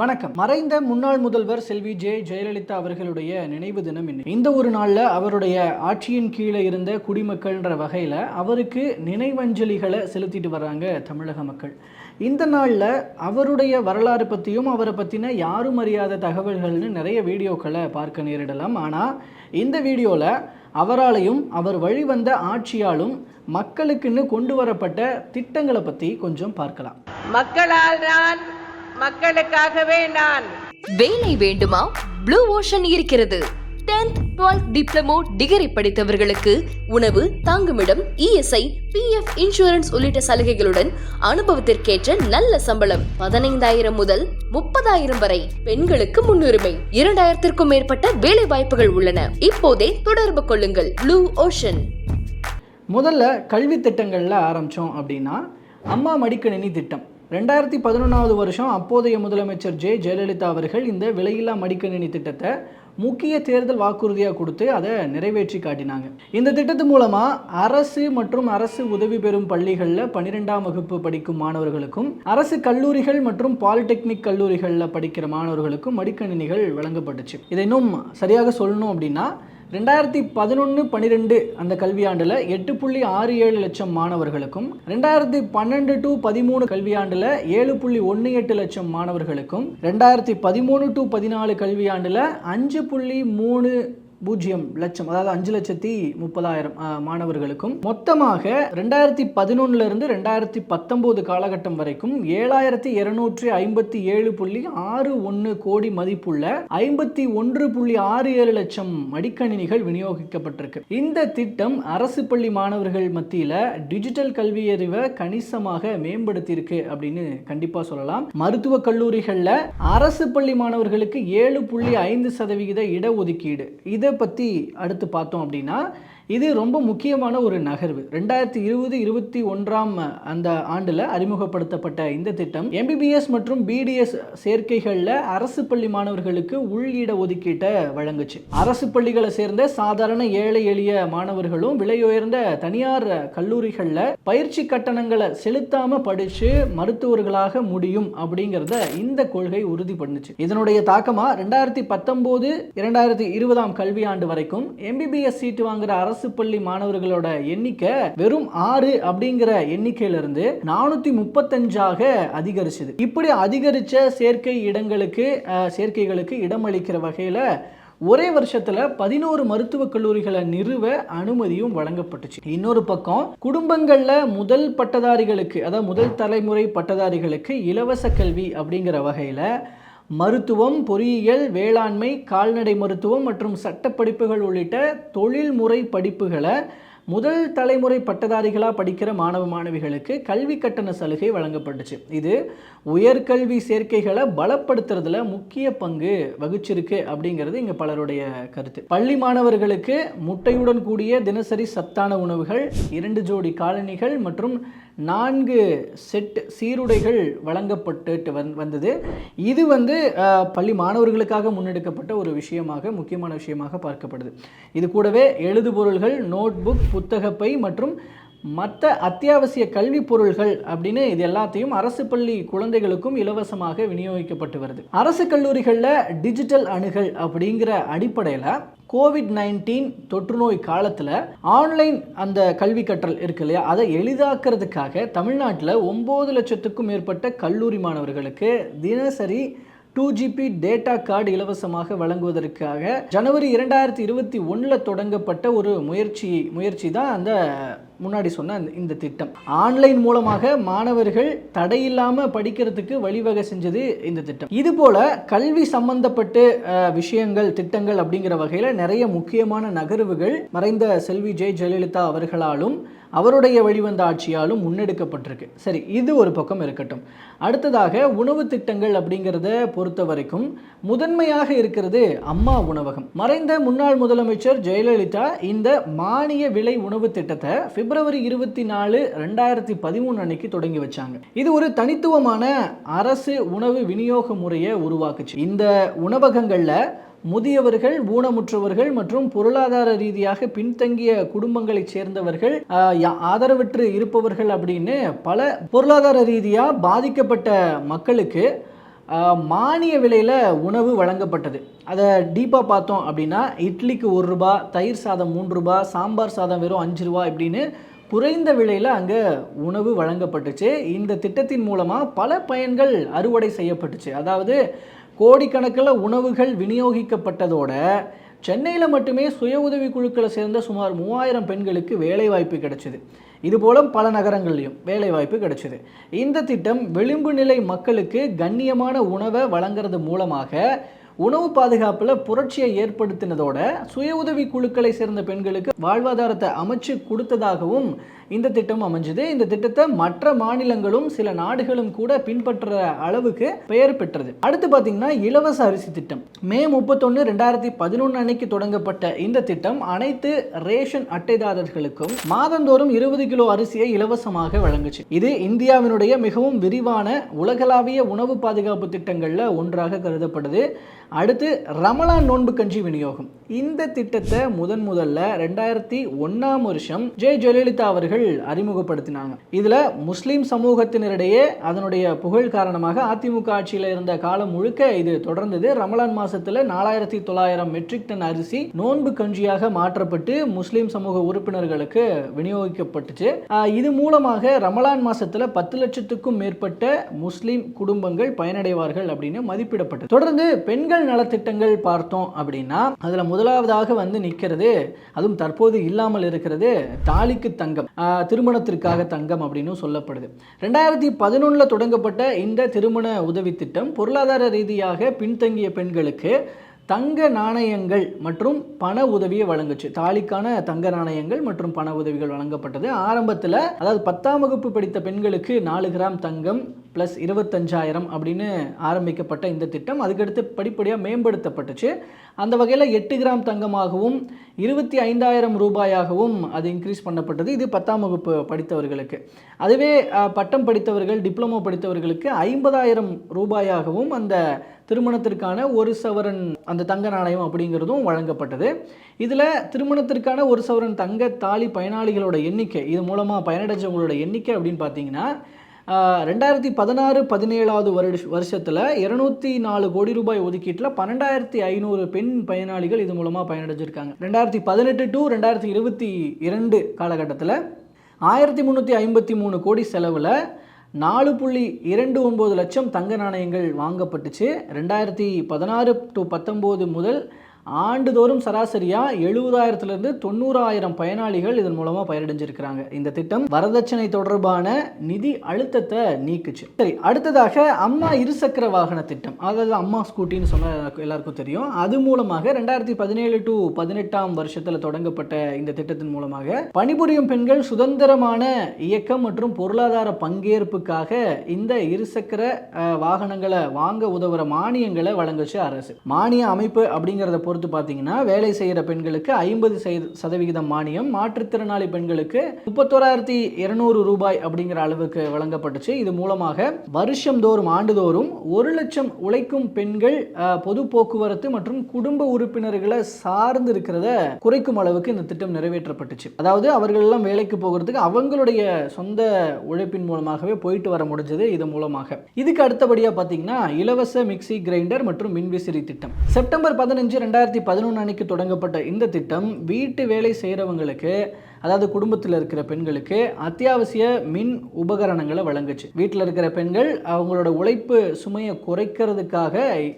வணக்கம். மறைந்த முன்னாள் முதல்வர் செல்வி ஜே. ஜெயலலிதா அவர்களுடைய நினைவு தினம் இன்னைக்கு. இந்த ஒரு நாளில் அவருடைய ஆட்சியின் கீழே இருந்த குடிமக்கள்ன்ற வகையில் அவருக்கு நினைவஞ்சலிகளை செலுத்திட்டு வர்றாங்க தமிழக மக்கள். இந்த நாளில் அவருடைய வரலாறு பற்றியும் அவரை பற்றின யாரும் அறியாத தகவல்கள்னு நிறைய வீடியோக்களை பார்க்க நேரிடலாம். ஆனால் இந்த வீடியோவில் அவராலையும் அவர் வழிவந்த ஆட்சியாலும் மக்களுக்குன்னு கொண்டு வரப்பட்ட திட்டங்களை பற்றி கொஞ்சம் பார்க்கலாம். மக்களால் தான் மக்களுக்காகவே நான். வேலை வேண்டுமா? ப்ளூ ஓஷன் இருக்கிறது. 10th 12th டிப்ளமோ டிகிரி படித்தவர்களுக்கு உணவு தங்குமிடம் இஎஸ்ஐ பிஎஃப் இன்சூரன்ஸ் உள்ளிட்ட சலுகைகளுடன் அனுபவத்திற்கேற்ற நல்ல சம்பளம். பதினைந்தாயிரம் முதல் முப்பதாயிரம் வரை பெண்களுக்கு முன்னுரிமை. இரண்டாயிரத்திற்கும் மேற்பட்ட வேலை வாய்ப்புகள் உள்ளன. இப்போதே தொடர்பு கொள்ளுங்கள். ப்ளூ ஓஷன் முதல்ல கல்வி திட்டங்களில் ஆரம்பித்தோம் அப்படின்னா அம்மா மடிக்கணினி திட்டம். ரெண்டாயிரத்தி பதினொன்றாவது வருஷம் அப்போதைய முதலமைச்சர் ஜெ ஜெயலலிதா அவர்கள் இந்த விலையில்லா மடிக்கணினி திட்டத்தை முக்கிய தேர்தல் வாக்குறுதியாக கொடுத்து அதை நிறைவேற்றி காட்டினாங்க. இந்த திட்டத்து மூலமாக அரசு மற்றும் அரசு உதவி பெறும் பள்ளிகளில் பன்னிரெண்டாம் வகுப்பு படிக்கும் மாணவர்களுக்கும் அரசு கல்லூரிகள் மற்றும் பாலிடெக்னிக் கல்லூரிகளில் படிக்கிற மாணவர்களுக்கும் மடிக்கணினிகள் வழங்கப்பட்டுச்சு. இதை இன்னும் சரியாக சொல்லணும் அப்படின்னா ரெண்டாயிரத்தி பதினொன்று பன்னிரெண்டு அந்த கல்வியாண்டில் எட்டு புள்ளி ஆறு ஏழு லட்சம் மாணவர்களுக்கும் ரெண்டாயிரத்தி பன்னெண்டு டு பதிமூணு கல்வியாண்டில் ஏழு புள்ளி ஒன்று எட்டு லட்சம் மாணவர்களுக்கும் ரெண்டாயிரத்தி பதிமூணு டு பதினாலு கல்வியாண்டில் அஞ்சு புள்ளி மூணு பூஜ்ஜியம் லட்சம் அதாவது அஞ்சு லட்சத்தி முப்பதாயிரம் மாணவர்களுக்கும். மொத்தமாக ரெண்டாயிரத்தி பதினொன்னுல இருந்து ரெண்டாயிரத்தி பத்தொம்போது காலகட்டம் வரைக்கும் ஏழாயிரத்தி இருநூற்றி ஐம்பத்தி ஏழு புள்ளி ஆறு ஒன்று கோடி மதிப்புள்ள ஐம்பத்தி ஒன்று புள்ளி ஆறு ஏழு லட்சம் மடிக்கணினிகள் விநியோகிக்கப்பட்டிருக்கு. இந்த திட்டம் அரசு பள்ளி மாணவர்கள் மத்தியில் டிஜிட்டல் கல்வி அறிவை கணிசமாக மேம்படுத்தியிருக்கு அப்படின்னு கண்டிப்பாக சொல்லலாம். மருத்துவ கல்லூரிகளில் அரசு பள்ளி மாணவர்களுக்கு ஏழு புள்ளி ஐந்து சதவிகித இடஒதுக்கீடு. இதை பற்றி அடுத்து பார்த்தோம் அப்படின்னா இது ரொம்ப முக்கியமான ஒரு நகர்வு. ரெண்டாயிரத்தி இருபது இருபத்தி ஒன்றாம் அந்த ஆண்டில் அறிமுகப்படுத்தப்பட்ட இந்த திட்டம் எம்பிபிஎஸ் மற்றும் பிடிஎஸ் சேர்க்கைகளில் அரசு பள்ளி மாணவர்களுக்கு உள்ளீட ஒதுக்கீட்டை வழங்குச்சு. அரசு பள்ளிகளை சேர்ந்த சாதாரண ஏழை எளிய மாணவர்களும் விலையுயர்ந்த தனியார் கல்லூரிகளில் பயிற்சி கட்டணங்களை செலுத்தாம படிச்சு மருத்துவர்களாக முடியும் அப்படிங்கிறத இந்த கொள்கை உறுதி பண்ணுச்சு இதனுடைய தாக்கமா ரெண்டாயிரத்தி பத்தொன்பது இரண்டாயிரத்தி இருபதாம் கல்வியாண்டு வரைக்கும் எம்பிபிஎஸ் சீட்டு வாங்குற அரசு அரசு பள்ளி மாணவர்களோட எண்ணிக்கை வெறும் ஆறு அப்படிங்கிற எண்ணிக்கையிலிருந்து நானூத்தி முப்பத்தஞ்சாக அதிகரிச்சது. இப்படி அதிகரிச்ச சேர்க்கை இடங்களுக்கு சேர்க்கைகளுக்கு இடமளிக்கிற வகையில் ஒரே வருஷத்துல பதினோரு மருத்துவக் கல்லூரிகளை நிறுவ அனுமதியும் வழங்கப்பட்டுச்சு. இன்னொரு பக்கம் குடும்பங்கள்ல முதல் பட்டதாரிகளுக்கு அதாவது முதல் தலைமுறை பட்டதாரிகளுக்கு இலவச கல்வி அப்படிங்கிற வகையில மருத்துவம் பொறியியல் வேளாண்மை கால்நடை மருத்துவம் மற்றும் சட்ட படிப்புகள் உள்ளிட்ட தொழில்முறை படிப்புகளை முதல் தலைமுறை பட்டதாரிகளாக படிக்கிற மாணவ மாணவிகளுக்கு கல்வி கட்டண சலுகை வழங்கப்பட்டுச்சு. இது உயர்கல்வி சேர்க்கைகளை பலப்படுத்துறதுல முக்கிய பங்கு வகிச்சிருக்கு அப்படிங்கிறது இங்கே பலருடைய கருத்து. பள்ளி மாணவர்களுக்கு முட்டையுடன் கூடிய தினசரி சத்தான உணவுகள் இரண்டு ஜோடி காலணிகள் மற்றும் நான்கு செட் சீருடைகள் வழங்கப்பட்டு வந் வந்தது. இது வந்து பள்ளி மாணவர்களுக்காக முன்னெடுக்கப்பட்ட ஒரு விஷயமாக முக்கியமான விஷயமாக பார்க்கப்படுது. இது கூடவே எழுதுபொருள்கள் நோட் புக் புத்தகப்பை மற்றும் மற்ற அத்தியாவசிய கல்வி பொருள்கள் அப்படின்னு இது எல்லாத்தையும் அரசு பள்ளி குழந்தைகளுக்கும் இலவசமாக விநியோகிக்கப்பட்டு வருது. அரசு கல்லூரிகளில் டிஜிட்டல் அணுகல் அப்படிங்கிற அடிப்படையில் கோவிட் நைன்டீன் தொற்றுநோய் காலத்தில் ஆன்லைன் அந்த கல்வி கற்றல் இருக்கு இல்லையா? அதை எளிதாக்குறதுக்காக தமிழ்நாட்டில் ஒம்பது லட்சத்துக்கும் மேற்பட்ட கல்லூரி மாணவர்களுக்கு தினசரி டூ ஜிபி டேட்டா கார்டு இலவசமாக வழங்குவதற்காக ஜனவரி இரண்டாயிரத்தி இருபத்தி ஒன்றில் தொடங்கப்பட்ட ஒரு முயற்சி முயற்சி தான் அந்த முன்னாடி சொன்ன அந்த- இந்த திட்டம். ஆன்லைன் மூலமாக மாணவர்கள் தடையில்லாமல் படிக்கிறதுக்கு வழிவகை செஞ்சது இந்த திட்டம். இது போல கல்வி சம்பந்தப்பட்டு அஹ், விஷயங்கள் திட்டங்கள் அப்படிங்கிற வகையில் நிறைய முக்கியமான நகர்வுகள் மறைந்த செல்வி ஜெய் ஜெயலலிதா அவர்களாலும் அவருடைய வழிவந்த ஆட்சியாலும் முன்னெடுக்கப்பட்டிருக்கு. சரி இது ஒரு பக்கம் இருக்கட்டும். அடுத்ததாக உணவு திட்டங்கள் அப்படிங்கிறத பொறுத்த வரைக்கும் முதன்மையாக இருக்கிறது அம்மா உணவகம். மறைந்த முன்னாள் முதலமைச்சர் ஜெயலலிதா இந்த மானிய விலை உணவு திட்டத்தை பிப்ரவரி இருபத்தி நாலு ரெண்டாயிரத்தி பதிமூணு அன்னைக்கு தொடங்கி வச்சாங்க. இது ஒரு தனித்துவமான அரசு உணவு விநியோக முறையை உருவாக்குச்சு. இந்த உணவகங்களில் முதியவர்கள் ஊனமுற்றவர்கள் மற்றும் பொருளாதார ரீதியாக பின்தங்கிய குடும்பங்களைச் சேர்ந்தவர்கள் யா- ஆதரவற்று இருப்பவர்கள் அப்படின்னு பல பொருளாதார ரீதியாக பாதிக்கப்பட்ட மக்களுக்கு மானிய விலையில் உணவு வழங்கப்பட்டது. அதை டீப்பாக பார்த்தோம் அப்படின்னா இட்லிக்கு ஒரு ரூபா தயிர் சாதம் மூன்று ரூபா சாம்பார் சாதம் வெறும் அஞ்சு ரூபா இப்படின்னு குறைந்த விலையில் அங்கே உணவு வழங்கப்பட்டுச்சு. இந்த திட்டத்தின் மூலமாக பல பயன்கள் அறுவடை செய்யப்பட்டுச்சு. அதாவது கோடிக்கணக்கில் உணவுகள் விநியோகிக்கப்பட்டதோட சென்னையில் மட்டுமே சுய உதவி குழுக்களை சேர்ந்த சுமார் மூவாயிரம் பெண்களுக்கு வேலைவாய்ப்பு கிடைச்சிது. இதுபோல பல நகரங்கள்லையும் வேலைவாய்ப்பு கிடைச்சிது. இந்த திட்டம் விளிம்பு நிலை மக்களுக்கு கண்ணியமான உணவை வழங்குறது மூலமாக உணவு பாதுகாப்பில் புரட்சியை ஏற்படுத்தினதோட சுய உதவி குழுக்களை சேர்ந்த பெண்களுக்கு வாழ்வாதாரத்தை அமைச்சு கொடுத்ததாகவும் இந்த திட்டம் அமைஞ்சது. இந்த திட்டத்தை மற்ற மாநிலங்களும் சில நாடுகளும் கூட பின்பற்ற அளவுக்கு பெயர் பெற்றது. அடுத்து பார்த்தீங்கன்னா இலவச அரிசி திட்டம். மே முப்பத்தொன்று ரெண்டாயிரத்தி பதினொன்று அன்னைக்கு தொடங்கப்பட்ட இந்த திட்டம் அனைத்து ரேஷன் அட்டைதாரர்களுக்கும் மாதந்தோறும் இருபது கிலோ அரிசியை இலவசமாக வழங்குச்சு. இது இந்தியாவினுடைய மிகவும் விரிவான உலகளாவிய உணவு பாதுகாப்பு திட்டங்களில் ஒன்றாக கருதப்படுது. அடுத்து ரமலான் நோன்பு கஞ்சி விநியோகம். இந்த திட்டத்தை முதன் முதல்ல ரெண்டாயிரத்தி ஒன்றாம் வருஷம் ஜெ. ஜெயலலிதா அவர்கள் அறிமுகப்படுத்தினாங்க. இதில் முஸ்லீம் சமூகத்தினரிடையே அதனுடைய புகழ் காரணமாக அதிமுக ஆட்சியில் இருந்த காலம் முழுக்க இது தொடர்ந்தது. ரமலான் மாசத்துல நாலாயிரத்தி தொள்ளாயிரம் மெட்ரிக் டன் அரிசி நோன்பு கஞ்சியாக மாற்றப்பட்டு முஸ்லீம் சமூக உறுப்பினர்களுக்கு விநியோகிக்கப்பட்டுச்சு. இது மூலமாக ரமலான் மாசத்துல பத்து லட்சத்துக்கும் மேற்பட்ட முஸ்லீம் குடும்பங்கள் பயனடைவார்கள் அப்படின்னு மதிப்பிடப்பட்டது. தொடர்ந்து பெண்கள் நலத்திட்டங்கள் பார்த்தோம் அப்படின்னா அதுல முதலாவதாக வந்து நிற்கிறது அதுவும் தற்போது இல்லாமல் இருக்கிறது தாலிக்கு தங்கம். திருமணத்திற்காக தங்கம் அப்படின்னு சொல்லப்படுது. ரெண்டாயிரத்தி பதினொன்றில் தொடங்கப்பட்ட இந்த திருமண உதவி திட்டம் பொருளாதார ரீதியாக பின்தங்கிய பெண்களுக்கு தங்க நாணயங்கள் மற்றும் பண உதவியை வழங்குச்சு. தாலிக்கான தங்க நாணயங்கள் மற்றும் பண உதவிகள் வழங்கப்பட்டது. ஆரம்பத்தில் அதாவது பத்தாம் வகுப்பு படித்த பெண்களுக்கு நாலு கிராம் தங்கம் ப்ளஸ் இருபத்தஞ்சாயிரம் அப்படின்னு ஆரம்பிக்கப்பட்ட இந்த திட்டம். அதுக்கடுத்து படிப்படியாக மேம்படுத்தப்பட்டுச்சு. அந்த வகையில் எட்டு கிராம் தங்கமாகவும் இருபத்தி ஐந்தாயிரம் ரூபாயாகவும் அது இன்க்ரீஸ் பண்ணப்பட்டது. இது பத்தாம் வகுப்பு படித்தவர்களுக்கு. அதுவே பட்டம் படித்தவர்கள் டிப்ளமோ படித்தவர்களுக்கு ஐம்பதாயிரம் ரூபாயாகவும் அந்த திருமணத்திற்கான ஒரு சவரன் அந்த தங்க நாணயம் அப்படிங்கிறதும் வழங்கப்பட்டது. இதில் திருமணத்திற்கான ஒரு சவரன் தங்க தாலி பயனாளிகளோட எண்ணிக்கை இது மூலமாக பயனடைஞ்சவங்களோட எண்ணிக்கை அப்படின்னு பார்த்தீங்கன்னா ரெண்டாயிரத்தி பதினாறு பதினேழாவது வருஷ வருஷத்தில் இருநூத்தி நாலு கோடி ரூபாய் ஒதுக்கீட்டில் பன்னெண்டாயிரத்தி ஐநூறு பெண் பயனாளிகள் இது மூலமாக பயனடைஞ்சிருக்காங்க. ரெண்டாயிரத்தி பதினெட்டு டு ரெண்டாயிரத்தி இருபத்தி இரண்டு காலகட்டத்தில் ஆயிரத்தி முந்நூற்றி ஐம்பத்தி மூணு கோடி செலவில் நாலு புள்ளி இரண்டு ஒன்பது லட்சம் தங்க நாணயங்கள் வாங்கப்பட்டுச்சு. ரெண்டாயிரத்தி பதினாறு டு பத்தொம்போது முதல் ஆண்டுதோறும் சராசரியாக எழுபதாயிரத்துலேருந்து தொண்ணூறாயிரம் பயனாளிகள் இதன் மூலமாக பயனடைஞ்சிருக்கிறாங்க இந்த திட்டம் வரதட்சணை தொடர்பான நிதி அழுத்தத்தை நீக்குச்சு. சரி அடுத்ததாக அம்மா இருசக்கர வாகன திட்டம். அதாவது அம்மா ஸ்கூட்டின்னு சொன்ன எல்லாருக்கும் தெரியும். அது மூலமாக ரெண்டாயிரத்தி பதினேழு டு பதினெட்டாம் வருஷத்தில் தொடங்கப்பட்ட இந்த திட்டத்தின் மூலமாக பணிபுரியும் பெண்கள் சுதந்திரமான இயக்கம் மற்றும் பொருளாதார பங்கேற்புக்காக இந்த இருசக்கர வாகனங்களை வாங்க உதவுற மானியங்களை வழங்குச்சு அரசு. மானிய அமைப்பு அப்படிங்கிறத பொறுத்து பார்த்தீங்கன்னா வேலை செய்கிற பெண்களுக்கு ஐம்பது சதவிகிதம் மானியம் மாற்றுத்திறனாளி பெண்களுக்கு முப்பத்தோராயிரத்தி இருநூறு ரூபாய் அப்படிங்கிற அளவுக்கு வழங்கப்பட்டுச்சு. இது மூலமாக வருஷம்தோறும் ஆண்டுதோறும் ஒரு லட்சம் உழைக்கும் பெண்கள் பொது போக்குவரத்து மற்றும் குடும்ப உறுப்பினர்களை சார்ந்து இருக்கிறத குறைக்கும் அளவுக்கு இந்த திட்டம் நிறைவேற்றப்பட்டுச்சு. அதாவது அவர்கள் எல்லாம் வேலைக்கு போகிறதுக்கு அவங்களுடைய சொந்த உழைப்பின் மூலமாகவே போயிட்டு வர முடிஞ்சது இது மூலமாக. இதுக்கு அடுத்தபடியாக பார்த்தீங்கன்னா இலவச மிக்ஸி கிரைண்டர் மற்றும் மின்விசிறி திட்டம். செப்டம்பர் பதினஞ்சு ரெண்டாயிரத்தி பதினொன்று அன்னைக்கு தொடங்கப்பட்ட இந்த திட்டம் வீட்டு வேலை செய்கிறவங்களுக்கு அதாவது குடும்பத்தில் இருக்கிற பெண்களுக்கு அத்தியாவசிய மின் உபகரணங்களை வழங்குச்சு. வீட்டில் இருக்கிற பெண்கள் அவங்களோட உழைப்பு சுமையை குறைக்கிறதுக்காக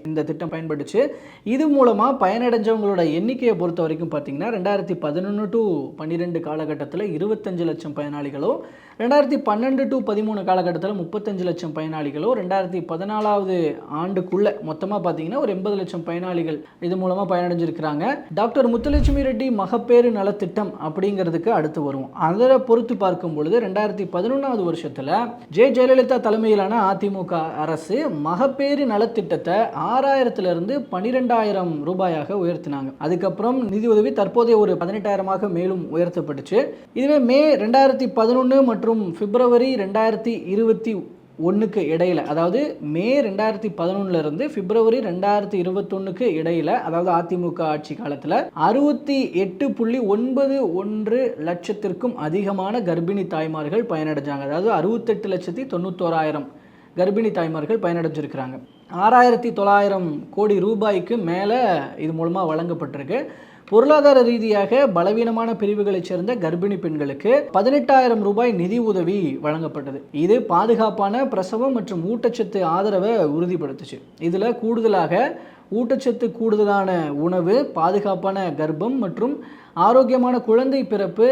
இந்த திட்டம் பயன்பட்டுச்சு இது மூலமாக பயனடைஞ்சவங்களோட எண்ணிக்கையை பொறுத்த வரைக்கும் பார்த்தீங்கன்னா ரெண்டாயிரத்தி பதினொன்று டு பன்னிரெண்டு காலகட்டத்தில் இருபத்தஞ்சு லட்சம் பயனாளிகளோ ரெண்டாயிரத்தி பன்னெண்டு டு பதிமூணு காலகட்டத்தில் முப்பத்தஞ்சு லட்சம் பயனாளிகளோ ரெண்டாயிரத்தி பதினாலாவது ஆண்டுக்குள்ளே மொத்தமாக பார்த்தீங்கன்னா ஒரு எண்பது லட்சம் பயனாளிகள் இது மூலமாக பயனடைஞ்சிருக்கிறாங்க. டாக்டர் முத்துலட்சுமி ரெட்டி மகப்பேறு நலத்திட்டம் அப்படிங்கிறதுக்கு அடுத்து வருவோம். அதை பொறுத்து பார்க்கும் பொழுது ரெண்டாயிரத்தி பதினொன்றாவது வருஷத்தில் ஜெ. ஜெயலலிதா தலைமையிலான அதிமுக அரசு மகப்பேறு நலத்திட்டத்தை ஆறாயிரத்திலிருந்து பன்னிரெண்டாயிரம் ரூபாயாக உயர்த்தினாங்க. அதுக்கப்புறம் நிதி உதவி தற்போதைய ஒரு பதினெட்டாயிரமாக மேலும் உயர்த்தப்பட்டுச்சு. இதுவே மே ரெண்டாயிரத்தி பதினொன்று மற்றும் மற்றும் பிப்ரவரி ரெண்டாயிரத்தி இருபத்தி ஒன்றுக்கு இடையில் அதாவது மே ரெண்டாயிரத்தி பதினொன்னுலேருந்து பிப்ரவரி ரெண்டாயிரத்தி இருபத்தொன்னுக்கு இடையில் அதாவது அதிமுக ஆட்சி காலத்தில் அறுபத்தி எட்டு புள்ளி ஒன்பது ஒன்று லட்சத்திற்கும் அதிகமான கர்ப்பிணி தாய்மார்கள் பயனடைஞ்சாங்க. அதாவது அறுபத்தெட்டு லட்சத்தி தொண்ணூத்தோராயிரம் கர்ப்பிணி தாய்மார்கள் பயனடைஞ்சிருக்கிறாங்க. ஆறாயிரத்தி தொள்ளாயிரம் கோடி ரூபாய்க்கு மேலே இது மூலமாக வழங்கப்பட்டிருக்கு. பொருளாதார ரீதியாக பலவீனமான பிரிவுகளைச் சேர்ந்த கர்ப்பிணி பெண்களுக்கு பதினெட்டாயிரம் ரூபாய் நிதி உதவி வழங்கப்பட்டது. இது பாதுகாப்பான பிரசவம் மற்றும் ஊட்டச்சத்து ஆதரவை உறுதிப்படுத்துச்சு. இதில் கூடுதலாக ஊட்டச்சத்து கூடுதலான உணவு பாதுகாப்பான கர்ப்பம் மற்றும் ஆரோக்கியமான குழந்தை பிறப்பு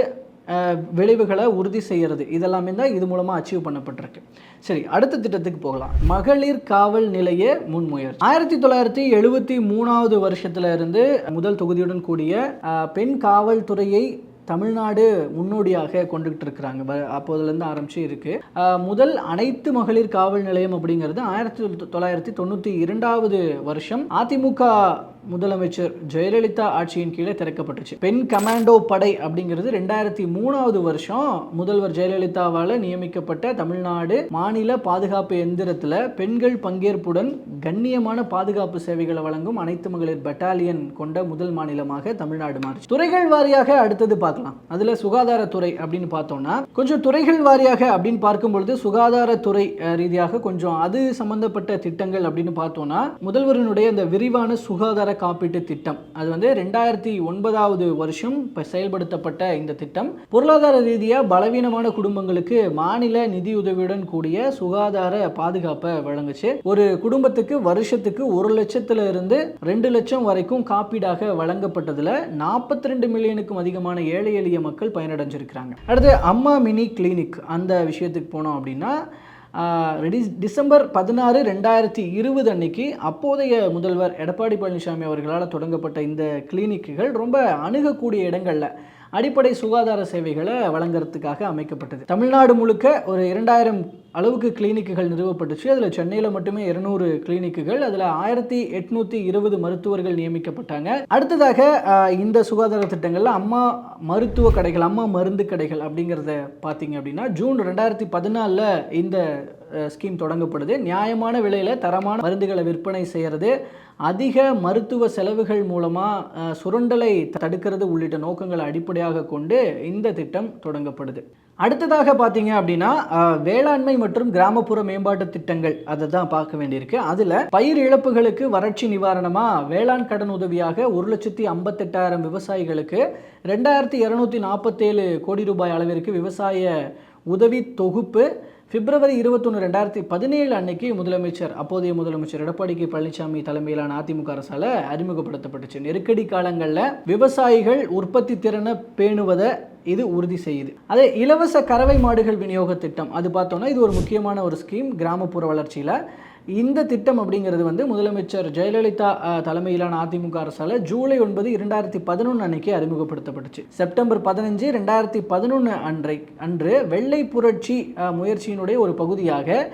விளைவுகளை உறுதி செய்கிறது இதெல்லாமே தான் இது மூலமாக அச்சீவ் பண்ணப்பட்டிருக்கு. சரி அடுத்த திட்டத்துக்கு போகலாம். மகளிர் காவல் நிலைய முன்முயற்சி. ஆயிரத்தி தொள்ளாயிரத்தி எழுபத்தி மூணாவது வருஷத்துல இருந்து முதல் தொகுதியுடன் கூடிய பெண் காவல்துறையை தமிழ்நாடு முன்னோடியாக கொண்டுகிட்டு இருக்கிறாங்க. அப்போதுலேருந்து ஆரம்பிச்சு இருக்கு. முதல் அனைத்து மகளிர் காவல் நிலையம் அப்படிங்கிறது ஆயிரத்தி தொள்ளாயிரத்தி தொண்ணூற்றி இரண்டாவது வருஷம் அதிமுக முதலமைச்சர் ஜெயலலிதா ஆட்சியின் கீழே திறக்கப்பட்டுச்சு. பெண் கமாண்டோ படை அப்படிங்கிறது ரெண்டாயிரத்தி மூணாவது வருஷம் முதல்வர் ஜெயலலிதாவால் நியமிக்கப்பட்ட தமிழ்நாடு மாநில பாதுகாப்பு எந்திரத்தில் பெண்கள் பங்கேற்புடன் கண்ணியமான பாதுகாப்பு சேவைகளை வழங்கும் அனைத்து மகளிர் பட்டாலியன் கொண்ட முதல் மாநிலமாக தமிழ்நாடு மாறிச்சு. துறைகள் வாரியாக அடுத்தது பார்க்கலாம். அதில் சுகாதாரத்துறை அப்படின்னு பார்த்தோம்னா கொஞ்சம் துறைகள் வாரியாக அப்படின்னு பார்க்கும்பொழுது சுகாதாரத்துறை ரீதியாக கொஞ்சம் அது சம்பந்தப்பட்ட திட்டங்கள் அப்படின்னு பார்த்தோம்னா முதல்வரினுடைய அந்த விரிவான சுகாதார காப்பீட்டு திட்டம். அது வந்து ரெண்டாயிரத்தி ஒன்பதாவது வருஷம் இப்போ செயல்படுத்தப்பட்ட இந்த திட்டம். பொருளாதார ரீதியாக பலவீனமான குடும்பங்களுக்கு மாநில நிதியுதவியுடன் கூடிய சுகாதார பாதுகாப்பை வழங்குச்சு. ஒரு குடும்பத்துக்கு வருஷத்துக்கு ஒரு லட்சத்துல இருந்து ரெண்டு லட்சம் வரைக்கும் காப்பீடாக வழங்கப்பட்டதுல நாற்பத்தி ரெண்டு மில்லியனுக்கும் அதிகமான ஏழை எளிய மக்கள் பயனடைஞ்சிருக்கிறாங்க. அடுத்து அம்மா மினி கிளினிக் அந்த விஷயத்துக்கு போனோம் அப்படின்னா டிசம்பர் பதினாறு ரெண்டாயிரத்தி இருபது அன்னைக்கு அப்போதைய முதல்வர் எடப்பாடி பழனிசாமி அவர்களால் தொடங்கப்பட்ட இந்த கிளினிக்குகள் ரொம்ப அணுகக்கூடிய இடங்களில். அடிப்படை சுகாதார சேவைகளை வழங்குறதுக்காக அமைக்கப்பட்டது. தமிழ்நாடு முழுக்க ஒரு இரண்டாயிரம் அளவுக்கு கிளினிக்குகள் நிறுவப்பட்டுச்சு. அதில் சென்னையில் மட்டுமே இருநூறு கிளினிக்குகள் அதில் ஆயிரத்தி எட்நூற்றி இருபது மருத்துவர்கள் நியமிக்கப்பட்டாங்க. அடுத்ததாக இந்த சுகாதார திட்டங்களில் அம்மா மருத்துவ கடைகள் அம்மா மருந்து கடைகள் அப்படிங்கிறத பார்த்தீங்க அப்படின்னா ஜூன் ரெண்டாயிரத்தி பதினாலில் இந்த ஸ்கீம் தொடங்கப்படுது. நியாயமான விலையில் தரமான மருந்துகளை விற்பனை செய்கிறது அதிக மருத்துவ செலவுகள் மூலமாக சுரண்டலை தடுக்கிறது உள்ளிட்ட நோக்கங்களை அடிப்படையாக கொண்டு இந்த திட்டம் தொடங்கப்படுது. அடுத்ததாக பார்த்தீங்க அப்படின்னா வேளாண்மை மற்றும் கிராமப்புற மேம்பாட்டு திட்டங்கள் அதை தான் பார்க்க வேண்டியிருக்கு. அதில் பயிர் இழப்புகளுக்கு வறட்சி நிவாரணமாக வேளாண் கடன் உதவியாக ஒரு லட்சத்தி ஐம்பத்தெட்டாயிரம் விவசாயிகளுக்கு ரெண்டாயிரத்தி இரநூத்தி நாற்பத்தேழு கோடி ரூபாய் அளவிற்கு விவசாய உதவி தொகுப்பு பிப்ரவரி இருபத்தொன்று ரெண்டாயிரத்தி பதினேழு அன்னைக்கு முதலமைச்சர் அப்போதைய முதலமைச்சர் எடப்பாடி கே பழனிசாமி தலைமையிலான அதிமுக அரசால் அறிமுகப்படுத்தப்பட்டுச்சு. நெருக்கடி காலங்களில் விவசாயிகள் உற்பத்தி திறனை பேணுவதை இது உறுதி செய்யுது. அதே இலவச கறவை மாடுகள் விநியோக திட்டம் அது பார்த்தோன்னா இது ஒரு முக்கியமான ஒரு ஸ்கீம் கிராமப்புற வளர்ச்சியில். இந்த திட்டம் அப்படிங்கிறது வந்து முதலமைச்சர் ஜெயலலிதா தலைமையிலான அதிமுக அரசால் ஜூலை ஒன்பது இரண்டாயிரத்தி பதினொன்று அன்னைக்கு அறிமுகப்படுத்தப்பட்டுச்சு. செப்டம்பர் பதினஞ்சு ரெண்டாயிரத்தி பதினொன்று அன்றை அன்று வெள்ளை புரட்சி முயற்சியினுடைய ஒரு பகுதியாக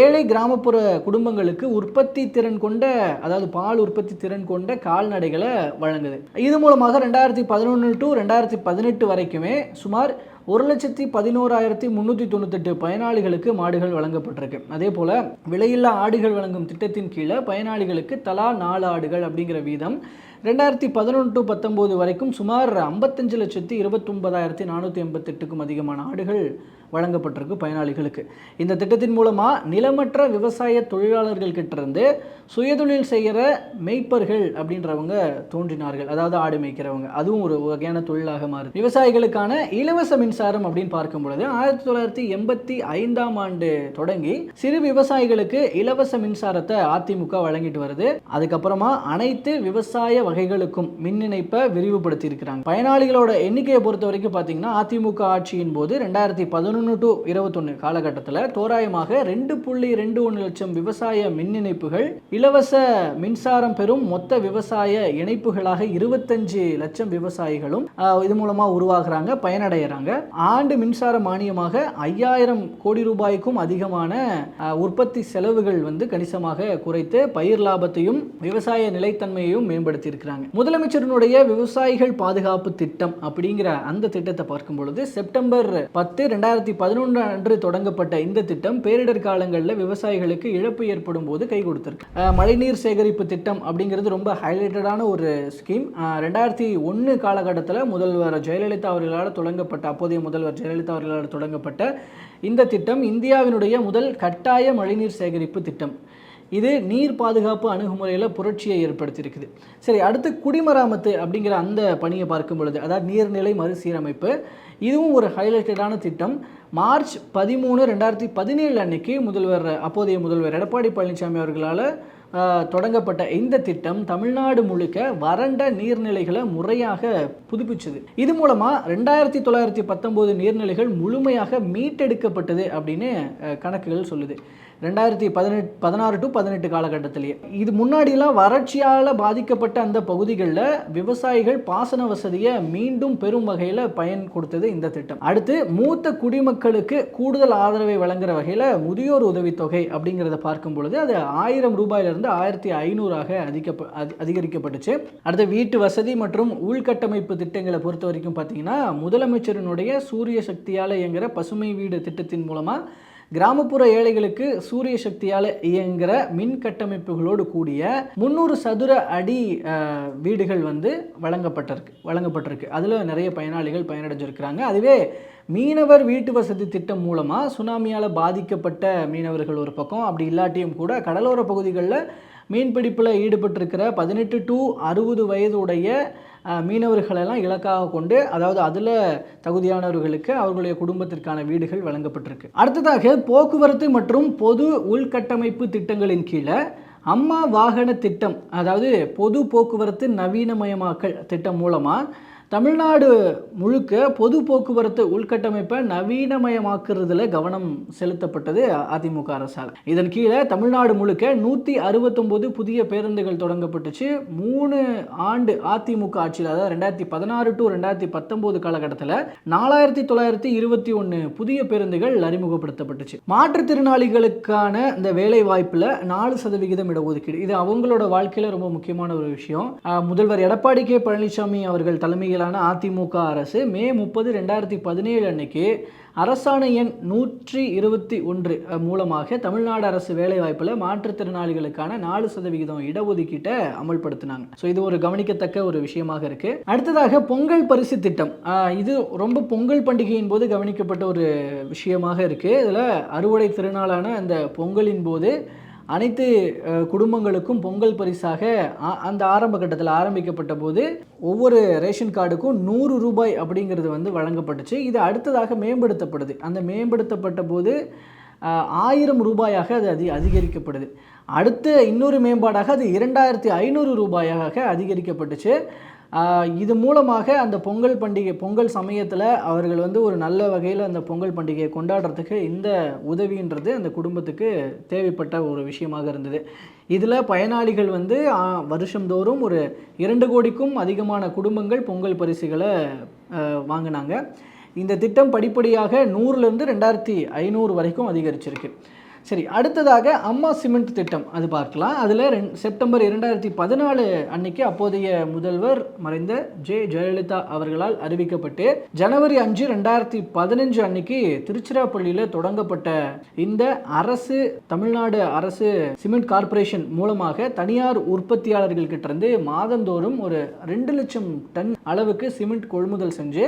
ஏழை கிராமப்புற குடும்பங்களுக்கு உற்பத்தி திறன் கொண்ட அதாவது பால் உற்பத்தி திறன் கொண்ட கால்நடைகளை வழங்குது. இது மூலமாக ரெண்டாயிரத்தி பதினொன்று டு ரெண்டாயிரத்தி பதினெட்டு வரைக்குமே சுமார் ஒரு லட்சத்தி பதினோராயிரத்தி முந்நூற்றி தொண்ணூத்தெட்டு பயனாளிகளுக்கு மாடுகள் வழங்கப்பட்டிருக்கு. அதே போல் விலையில்லா ஆடுகள் வழங்கும் திட்டத்தின் கீழே பயனாளிகளுக்கு தலா நாலு ஆடுகள் அப்படிங்கிற வீதம் ரெண்டாயிரத்தி பதினொன்று டு பத்தொம்போது வரைக்கும் சுமார் ஐம்பத்தஞ்சு லட்சத்தி இருபத்தொன்பதாயிரத்தி நானூற்றி எண்பத்தெட்டுக்கும் அதிகமான ஆடுகள் வழங்கப்பட்டிருக்கு பயனாளிகளுக்கு. இந்த திட்டத்தின் மூலமாக நிலமற்ற விவசாய தொழிலாளர்கள் கிட்டேருந்து சுயதொழில் செய்கிற மெய்ப்பர்கள் அப்படின்றவங்க தோன்றினார்கள். அதாவது ஆடு மேய்க்கிறவங்க. அதுவும் ஒரு வகையான தொழிலாக மாறுது. விவசாயிகளுக்கான இலவச மின்சாரம் அப்படின்னு பார்க்கும் பொழுது ஆயிரத்தி தொள்ளாயிரத்தி எண்பத்தி ஐந்தாம் ஆண்டு தொடங்கி சிறு விவசாயிகளுக்கு இலவச மின்சாரத்தை அதிமுக வழங்கிட்டு வருது. அதுக்கப்புறமா அனைத்து விவசாய வகைகளுக்கும் மின் இணைப்பை விரிவுபடுத்தி இருக்கிறாங்க பயனாளிகளோட எண்ணிக்கையை பொறுத்த வரைக்கும் பார்த்தீங்கன்னா அதிமுக ஆட்சியின் போது ரெண்டாயிரத்தி பதினொன்று டு இருபத்தொன்று காலகட்டத்தில் தோராயமாக ரெண்டு புள்ளி ரெண்டு ஒன்று லட்சம் விவசாய மின் இணைப்புகள் இலவச மின்சாரம் பெறும் மொத்த விவசாய இணைப்புகளாக இருபத்தஞ்சு லட்சம் விவசாயிகளும் இது மூலமாக உருவாகிறாங்க பயனடைகிறாங்க ஆண்டு மின்சார மானியமாக ஐயாயிரம் கோடி ரூபாய்க்கும் அதிகமான உற்பத்தி செலவுகள் வந்து கணிசமாக குறைத்து பயிர் லாபத்தையும் விவசாய நிலைத்தன்மையையும் மேம்படுத்தி இருக்கிறாங்க முதலமைச்சரினுடைய விவசாயிகள் பாதுகாப்பு திட்டம் அப்படிங்கிற அந்த திட்டத்தை பார்க்கும் பொழுது செப்டம்பர் பத்து ரெண்டாயிரத்தி பதினொன்று அன்று தொடங்கப்பட்ட இந்த திட்டம் பேரிடர் காலங்களில் விவசாயிகளுக்கு இழப்பு ஏற்படும் போது கை கொடுத்துருக்கு. மழைநீர் சேகரிப்பு திட்டம் அப்படிங்கிறது ரொம்ப ஹைலைட்டடான ஒரு ஸ்கீம் ரெண்டாயிரத்தி ஒன்று காலகட்டத்தில் முதல்வர் ஜெயலலிதா அவர்களால் தொடங்கப்பட்ட அப்போதைய முதல்வர் ஜெயலலிதா அவர்களால் தொடங்கப்பட்ட இந்த திட்டம் இந்தியாவினுடைய முதல் கட்டாய மழைநீர் சேகரிப்பு திட்டம். இது நீர் பாதுகாப்பு அணுகுமுறையில் புரட்சியை ஏற்படுத்தியிருக்குது. சரி அடுத்து குடிமராமத்து அப்படிங்கிற அந்த பணியை பார்க்கும் பொழுது அதாவது நீர்நிலை மறுசீரமைப்பு இதுவும் ஒரு ஹைலைட்டடான திட்டம். மார்ச் பதிமூணு ரெண்டாயிரத்தி பதினேழு அன்னைக்கு முதல்வர் அப்போதைய முதல்வர் எடப்பாடி பழனிசாமி அவர்களால் தொடங்கப்பட்ட இந்த திட்டம் தமிழ்நாடு முழுக்க வறண்ட நீர்நிலைகளை முறையாக புதுப்பிச்சது. இது மூலமாக ரெண்டாயிரத்தி தொள்ளாயிரத்தி பத்தொம்போது நீர்நிலைகள் முழுமையாக மீட்டெடுக்கப்பட்டது அப்படின்னு கணக்குகள் சொல்லுது. ரெண்டாயிரத்தி பதினெட்டு பதினாறு டு பதினெட்டு காலகட்டத்திலேயே. இது முன்னாடிலாம் வறட்சியால் பாதிக்கப்பட்ட அந்த பகுதிகளில் விவசாயிகள் பாசன வசதியை மீண்டும் பெரும் வகையில் பயன் கொடுத்தது இந்த திட்டம். அடுத்து மூத்த குடிமக்களுக்கு கூடுதல் ஆதரவை வழங்குற வகையில் முதியோர் உதவித்தொகை அப்படிங்கிறத பார்க்கும் பொழுது அது ஆயிரம் ரூபாயிலிருந்து ஆயிரத்தி ஐநூறாக அதிக அதிகரிக்கப்பட்டுச்சு. அடுத்து வீட்டு வசதி மற்றும் உள்கட்டமைப்பு திட்டங்களை பொறுத்த வரைக்கும் பார்த்தீங்கன்னா முதலமைச்சரினுடைய சூரிய சக்தியால் இயங்குகிற பசுமை வீடு திட்டத்தின் மூலமாக கிராமப்புற ஏழைகளுக்கு சூரிய சக்தியால் இயங்குகிற மின் கட்டமைப்புகளோடு கூடிய முந்நூறு சதுர அடி வீடுகள் வந்து வழங்கப்பட்டிருக்கு வழங்கப்பட்டிருக்கு. அதில் நிறைய பயனாளிகள் பயனடைஞ்சிருக்கிறாங்க. அதுவே மீனவர் வீட்டு வசதி திட்டம் மூலமாக சுனாமியால் பாதிக்கப்பட்ட மீனவர்கள் ஒரு பக்கம். அப்படி இல்லாட்டியும் கூட கடலோர பகுதிகளில் மீன்பிடிப்பில் ஈடுபட்டிருக்கிற பதினெட்டு டு அறுபது வயதுடைய மீனவர்களெல்லாம் இலக்காக கொண்டு அதாவது அதில் தகுதியானவர்களுக்கு அவர்களுடைய குடும்பத்திற்கான வீடுகள் வழங்கப்பட்டிருக்கு. அடுத்ததாக போக்குவரத்து மற்றும் பொது உள்கட்டமைப்பு திட்டங்களின் கீழே அம்மா வாகன திட்டம் அதாவது பொது போக்குவரத்து நவீனமயமாக்கல் திட்டம் மூலமாக தமிழ்நாடு முழுக்க பொது போக்குவரத்து உள்கட்டமைப்பை நவீனமயமாக்குறதுல கவனம் செலுத்தப்பட்டது அதிமுக அரசால். இதன் கீழே தமிழ்நாடு முழுக்க நூற்றி அறுபத்தொம்போது புதிய பேருந்துகள் தொடங்கப்பட்டுச்சு. மூணு ஆண்டு அதிமுக ஆட்சியில் அதாவது ரெண்டாயிரத்தி பதினாறு டு ரெண்டாயிரத்தி பத்தொம்போது காலகட்டத்தில் நாலாயிரத்தி தொள்ளாயிரத்தி இருபத்தி ஒன்று புதிய பேருந்துகள் அறிமுகப்படுத்தப்பட்டுச்சு. மாற்றுத்திறனாளிகளுக்கான இந்த வேலை வாய்ப்பில் நாலு சதவிகிதம் இடஒதுக்கீடு. இது அவங்களோட வாழ்க்கையில் ரொம்ப முக்கியமான ஒரு விஷயம். முதல்வர் எடப்பாடி கே பழனிசாமி அவர்கள் தலைமையில் தலைமையிலான அதிமுக அரசு மே முப்பது ரெண்டாயிரத்தி பதினேழு அன்னைக்கு அரசாணை எண் நூற்றி இருபத்தி ஒன்று மூலமாக தமிழ்நாடு அரசு வேலைவாய்ப்பில் மாற்றுத்திறனாளிகளுக்கான நாலு சதவிகிதம் இடஒதுக்கீட்டை அமல்படுத்தினாங்க. ஸோ இது ஒரு கவனிக்கத்தக்க ஒரு விஷயமாக இருக்கு. அடுத்ததாக பொங்கல் பரிசு திட்டம். இது ரொம்ப பொங்கல் பண்டிகையின் போது கவனிக்கப்பட்ட ஒரு விஷயமாக இருக்கு. இதில் அறுவடை திருநாளான அந்த பொங்கலின் போது அனைத்து குடும்பங்களுக்கும் பொங்கல் பரிசாக ஆ- அந்த ஆரம்ப கட்டத்தில் ஆரம்பிக்கப்பட்ட போது ஒவ்வொரு ரேஷன் கார்டுக்கும் நூறு ரூபாய் அப்படிங்கிறது வந்து வழங்கப்பட்டுச்சு. இது அடுத்ததாக மேம்படுத்தப்படுது. அந்த மேம்படுத்தப்பட்ட போது ஆயிரம் ரூபாயாக அது அதி அதிகரிக்கப்படுது. அடுத்த இன்னொரு மேம்பாடாக அது இரண்டாயிரத்தி ஐநூறு ரூபாயாக அதிகரிக்கப்பட்டுச்சு. இது மூலமாக அந்த பொங்கல் பண்டிகை பொங்கல் சமயத்தில் அவர்கள் வந்து ஒரு நல்ல வகையில் அந்த பொங்கல் பண்டிகையை கொண்டாடுறதுக்கு இந்த உதவின்றது அந்த குடும்பத்துக்கு தேவைப்பட்ட ஒரு விஷயமாக இருந்தது. இதில் பயனாளிகள் வந்து வருஷந்தோறும் ஒரு இரண்டு கோடிக்கும் அதிகமான குடும்பங்கள் பொங்கல் பரிசுகளை வாங்கினாங்க. இந்த திட்டம் படிப்படியாக நூறுலேருந்து ரெண்டாயிரத்தி ஐநூறு வரைக்கும் அதிகரிச்சிருக்கு. சரி அடுத்ததாக அம்மா சிமெண்ட் திட்டம். அது பார்க்கலாம். அதில் ரெண் செப்டம்பர் இரண்டாயிரத்தி பதினாலு அன்னைக்கு அப்போதைய முதல்வர் மறைந்த ஜே. ஜெயலலிதா அவர்களால் அறிவிக்கப்பட்டு ஜனவரி அஞ்சு ரெண்டாயிரத்தி பதினஞ்சு அன்னைக்கு திருச்சிராப்பள்ளியில் தொடங்கப்பட்ட இந்த அரசு தமிழ்நாடு அரசு சிமெண்ட் கார்ப்பரேஷன் மூலமாக தனியார் உற்பத்தியாளர்கள் கிட்ட இருந்து மாதந்தோறும் ஒரு ரெண்டு லட்சம் டன் அளவுக்கு சிமெண்ட் கொள்முதல் செஞ்சு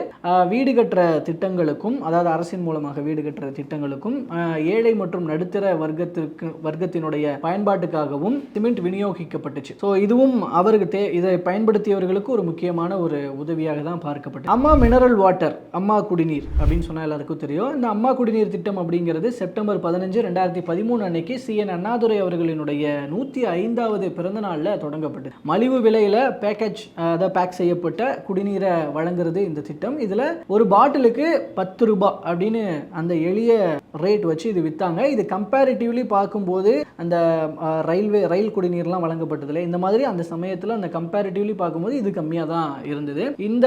வீடு கட்டுற திட்டங்களுக்கும் அதாவது அரசின் மூலமாக வீடு கட்டுற திட்டங்களுக்கும் ஏழை மற்றும் நடுத்தர வர்க்கத்திற்கு வர்க்கத்தினுடைய பயன்பாட்டுக்காகவும் சிமெண்ட் விநியோகிக்கப்பட்டுச்சு. ஸோ இதுவும் அவருக்கு தே இதை பயன்படுத்தியவர்களுக்கு ஒரு முக்கியமான ஒரு உதவியாக தான் பார்க்கப்பட்டது அம்மா மினரல் வாட்டர் அம்மா குடிநீர் அப்படின்னு சொன்னால் எல்லாருக்கும் தெரியும். இந்த அம்மா குடிநீர் திட்டம் அப்படிங்கிறது செப்டம்பர் பதினஞ்சு ரெண்டாயிரத்தி பதிமூணு அன்னைக்கு சிஎன் அண்ணாதுரை அவர்களினுடைய நூற்றி ஐந்தாவது பிறந்த நாளில் தொடங்கப்பட்டது. மலிவு விலையில் பேக்கேஜ் அதை பேக் செய்யப்பட்ட குடிநீரை வழங்குறது இந்த திட்டம். இதில் ஒரு பாட்டிலுக்கு பத்து ரூபாய் அப்படின்னு அந்த எளிய ரேட் வச்சு இது விற்றாங்க இது கம்பேரிட்டிவ்லி பார்க்கும்போது அந்த ரயில்வே ரயில் குடிநீர்லாம் வழங்கப்பட்டதில்லை. இந்த மாதிரி அந்த சமயத்தில் அந்த கம்பேரிட்டிவ்லி பார்க்கும்போது இது கம்மியாக தான் இருந்தது. இந்த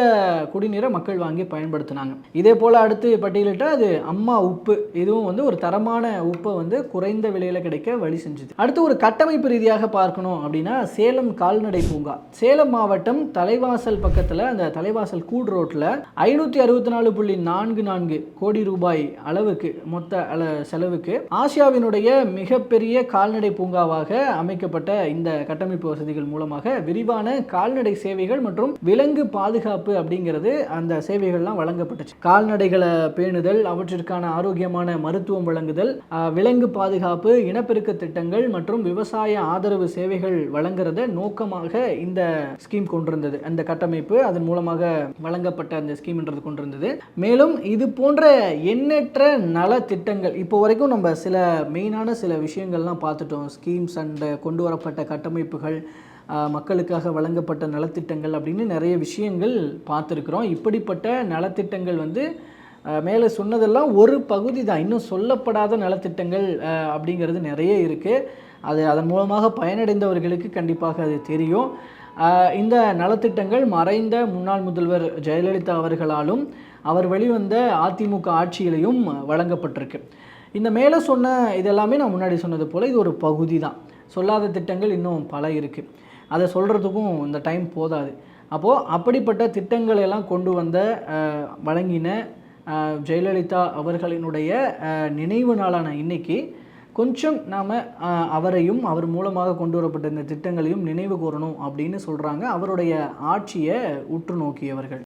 குடிநீரை மக்கள் வாங்கி பயன்படுத்தினாங்க. இதே போல் அடுத்து பட்டியலிட்டால் அது அம்மா உப்பு. இதுவும் வந்து ஒரு தரமான உப்பை வந்து குறைந்த விலையில் கிடைக்க வழி செஞ்சுது. அடுத்து ஒரு கட்டமைப்பு ரீதியாக பார்க்கணும் அப்படின்னா சேலம் கால்நடை பூங்கா. சேலம் மாவட்டம் தலைவாசல் பக்கத்தில் அந்த தலைவாசல் கூட் ரோட்டில் ஐநூற்றி அறுபத்தி நாலு புள்ளி நான்கு நான்கு கோடி ரூபாய் அளவுக்கு மொத்த செலவுக்கு ஆசியாவில் இந்தியாவினுடைய மிகப்பெரிய கால்நடை பூங்காவாக அமைக்கப்பட்ட இந்த கட்டமைப்பு வசதிகள் மூலமாக விரிவான கால்நடை சேவைகள் மற்றும் விலங்கு பாதுகாப்பு அப்படிங்கிறது அந்த சேவைகள்லாம் வழங்கப்பட்டுச்சு. கால்நடைகளை பேணுதல் அவற்றிற்கான ஆரோக்கியமான மருத்துவம் வழங்குதல் விலங்கு பாதுகாப்பு இனப்பெருக்க திட்டங்கள் மற்றும் விவசாய ஆதரவு சேவைகள் வழங்குறத நோக்கமாக இந்த ஸ்கீம் கொண்டிருந்தது. அந்த கட்டமைப்பு அதன் மூலமாக வழங்கப்பட்ட அந்த ஸ்கீம்ன்றது கொண்டிருந்தது. மேலும் இது போன்ற எண்ணற்ற நல திட்டங்கள் இப்போ வரைக்கும் நம்ம சில மெயினான சில விஷயங்கள்லாம் பார்த்துட்டோம். ஸ்கீம்ஸ் அண்ட் கொண்டு வரப்பட்ட கட்டமைப்புகள் மக்களுக்காக வழங்கப்பட்ட நலத்திட்டங்கள் அப்படின்னு நிறைய விஷயங்கள் பார்த்துருக்குறோம். இப்படிப்பட்ட நலத்திட்டங்கள் வந்து மேலே சொன்னதெல்லாம் ஒரு பகுதி தான். இன்னும் சொல்லப்படாத நலத்திட்டங்கள் அப்படிங்கிறது நிறைய இருக்குது அது அதன் மூலமாக பயனடைந்தவர்களுக்கு கண்டிப்பாக அது தெரியும். இந்த நலத்திட்டங்கள் மறைந்த முன்னாள் முதல்வர் ஜெயலலிதா அவர்களாலும் அவர் வெளிவந்த அதிமுக ஆட்சியிலையும் வழங்கப்பட்டிருக்கு. இந்த மேலே சொன்ன இதெல்லாமே நான் முன்னாடி சொன்னது போல் இது ஒரு பகுதி தான். சொல்லாத திட்டங்கள் இன்னும் பல இருக்குது அதை சொல்கிறதுக்கும் இந்த டைம் போதாது. அப்போது அப்படிப்பட்ட திட்டங்களை எல்லாம் கொண்டு வந்த வழங்கின ஜெயலலிதா அவர்களினுடைய நினைவு நாளான இன்னைக்கு கொஞ்சம் நாம் அவரையும் அவர் மூலமாக கொண்டு வரப்பட்ட இந்த திட்டங்களையும் நினைவு கூறணும் அப்படின்னு சொல்கிறாங்க அவருடைய ஆட்சியை உற்று நோக்கியவர்கள்.